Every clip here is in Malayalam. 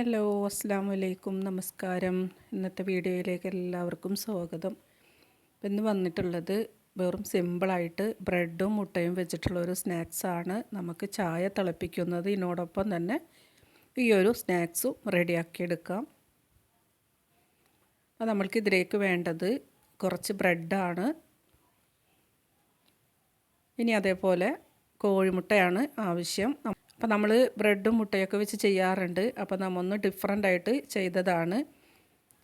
ഹലോ അസ്സാം വലൈക്കും നമസ്കാരം. ഇന്നത്തെ വീഡിയോയിലേക്ക് എല്ലാവർക്കും സ്വാഗതം. ഇന്ന് വന്നിട്ടുള്ളത് വെറും സിമ്പിളായിട്ട് ബ്രെഡും മുട്ടയും വെച്ചിട്ടുള്ള ഒരു സ്നാക്സാണ് നമുക്ക് ചായ തിളപ്പിക്കുന്നത് ഇതിനോടൊപ്പം തന്നെ ഈ ഒരു സ്നാക്സും റെഡിയാക്കിയെടുക്കാം അപ്പോൾ നമ്മൾക്ക് ഇതിലേക്ക് വേണ്ടത് കുറച്ച് ബ്രെഡാണ്. ഇനി അതേപോലെ കോഴിമുട്ടയാണ് ആവശ്യം. അപ്പോൾ നമ്മൾ ബ്രെഡും മുട്ടയൊക്കെ വെച്ച് ചെയ്യാറുണ്ട്. അപ്പോൾ നമ്മൊന്ന് ഡിഫറെന്റ് ആയിട്ട് ചെയ്തതാണ്.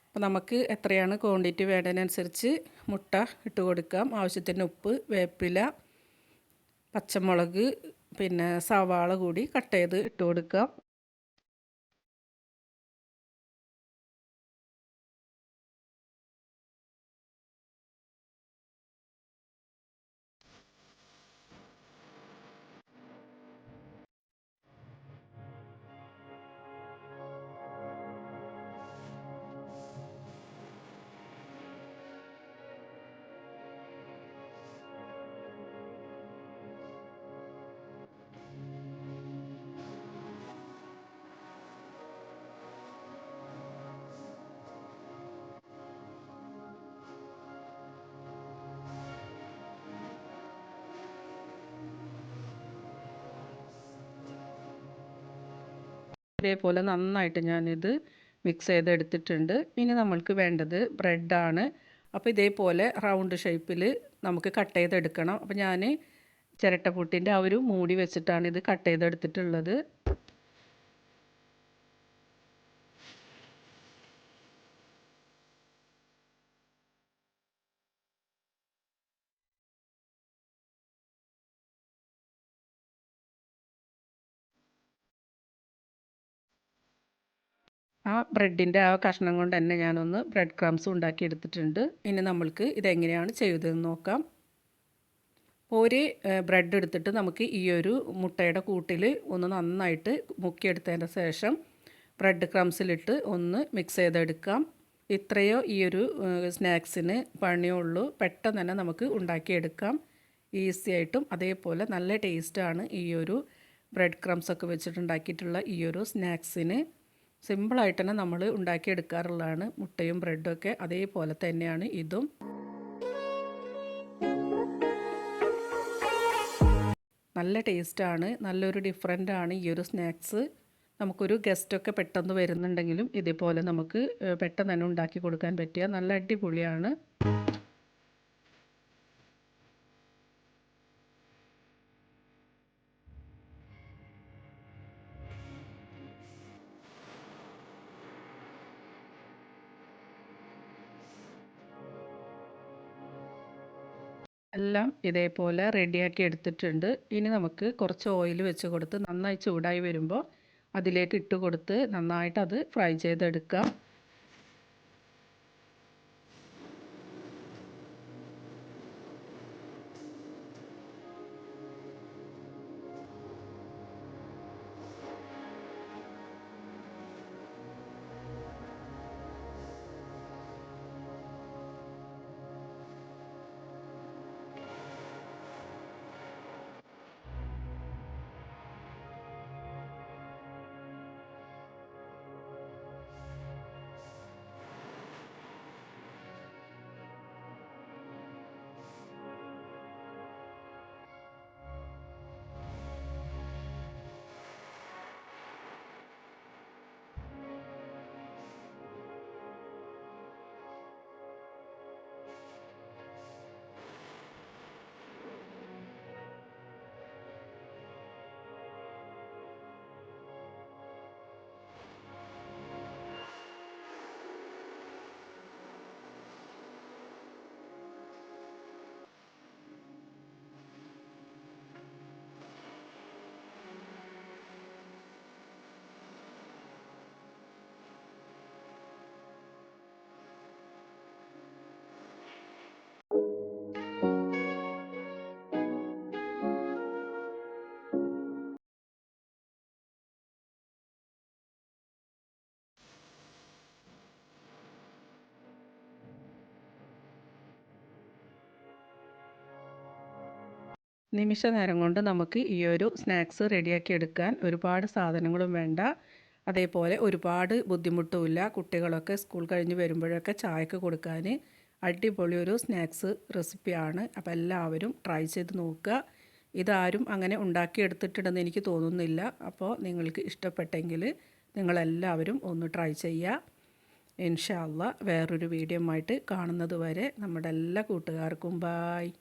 അപ്പോൾ നമുക്ക് എത്രയാണ് ക്വാണ്ടിറ്റി വേണ്ടതിനനുസരിച്ച് മുട്ട ഇട്ട് കൊടുക്കാം. ആവശ്യത്തിന് ഉപ്പ് വേപ്പില പച്ചമുളക് പിന്നെ സവാള കൂടി കട്ട് ചെയ്ത് ഇട്ട് കൊടുക്കാം. ഇതേപോലെ നന്നായിട്ട് ഞാനിത് മിക്സ് ചെയ്തെടുത്തിട്ടുണ്ട്. ഇനി നമ്മൾക്ക് വേണ്ടത് ബ്രെഡാണ് അപ്പോൾ ഇതേപോലെ റൗണ്ട് ഷേപ്പിൽ നമുക്ക് കട്ട് ചെയ്തെടുക്കണം. അപ്പോൾ ഞാൻ ചിരട്ടപ്പൂട്ടിന്റെ ആ ഒരു മൂടി വെച്ചിട്ടാണ് ഇത് കട്ട് ചെയ്തെടുത്തിട്ടുള്ളത്. ആ ബ്രെഡിന്റെ ആ കഷ്ണം കൊണ്ട് തന്നെ ഞാനൊന്ന് ബ്രെഡ് ക്രംസ് ഉണ്ടാക്കി എടുത്തിട്ടുണ്ട് ഇനി നമ്മൾക്ക് ഇതെങ്ങനെയാണ് ചെയ്തതെന്ന് നോക്കാം. ഒരു ബ്രെഡ് എടുത്തിട്ട് നമുക്ക് ഈ ഒരു മുട്ടയുടെ കൂട്ടിൽ ഒന്ന് നന്നായിട്ട് മുക്കിയെടുത്തതിന് ശേഷം ബ്രെഡ് ക്രംസിലിട്ട് ഒന്ന് മിക്സ് ചെയ്തെടുക്കാം. ഇത്രയോ ഈ ഒരു സ്നാക്സിന് പണിയുള്ളൂ പെട്ടെന്ന് തന്നെ നമുക്ക് ഉണ്ടാക്കിയെടുക്കാം. ഈസി ആയിട്ടും അതേപോലെ നല്ല ടേസ്റ്റാണ് ഈ ഒരു ബ്രെഡ് ക്രംസ് ഒക്കെ വെച്ചിട്ടുണ്ടാക്കിയിട്ടുള്ള ഈ ഒരു സ്നാക്സിന്. സിമ്പിളായിട്ട് തന്നെ നമ്മൾ ഉണ്ടാക്കിയെടുക്കാറുള്ളതാണ്. മുട്ടയും ബ്രെഡും ഒക്കെ അതേപോലെ തന്നെയാണ് ഇതും. നല്ല ടേസ്റ്റാണ്. നല്ലൊരു ഡിഫറെന്റാണ് ഈ ഒരു സ്നാക്സ്. നമുക്കൊരു ഗസ്റ്റൊക്കെ പെട്ടെന്ന് വരുന്നുണ്ടെങ്കിലും ഇതേപോലെ നമുക്ക് പെട്ടെന്ന് തന്നെ ഉണ്ടാക്കി കൊടുക്കാൻ പറ്റിയ നല്ല അടിപൊളിയാണ്. എല്ലാം ഇതേപോലെ റെഡിയാക്കി എടുത്തിട്ടുണ്ട്. ഇനി നമുക്ക് കുറച്ച് ഓയിൽ വെച്ച് കൊടുത്ത് നന്നായി ചൂടായി വരുമ്പോൾ അതിലേക്ക് ഇട്ട് കൊടുത്ത് നന്നായിട്ട് അത് ഫ്രൈ ചെയ്തെടുക്കാം. നിമിഷ നേരം കൊണ്ട് നമുക്ക് ഈ ഒരു സ്നാക്സ് റെഡിയാക്കി എടുക്കാൻ ഒരുപാട് സാധനങ്ങളും വേണ്ട. അതേപോലെ ഒരുപാട് ബുദ്ധിമുട്ടുമില്ല. കുട്ടികളൊക്കെ സ്കൂൾ കഴിഞ്ഞ് വരുമ്പോഴൊക്കെ ചായക്ക് കൊടുക്കാൻ അടിപൊളി ഒരു സ്നാക്സ് റെസിപ്പിയാണ്. അപ്പോൾ എല്ലാവരും ട്രൈ ചെയ്ത് നോക്കുക. ഇതാരും അങ്ങനെ ഉണ്ടാക്കിയെടുത്തിട്ടുണ്ടെന്ന് എനിക്ക് തോന്നുന്നില്ല. അപ്പോൾ നിങ്ങൾക്ക് ഇഷ്ടപ്പെട്ടെങ്കിൽ നിങ്ങളെല്ലാവരും ഒന്ന് ട്രൈ ചെയ്യുക. ഇൻഷാല്ല വേറൊരു വീഡിയോ ആയിട്ട് കാണുന്നത് വരെ നമ്മുടെ എല്ലാ കൂട്ടുകാർക്കും ബായ്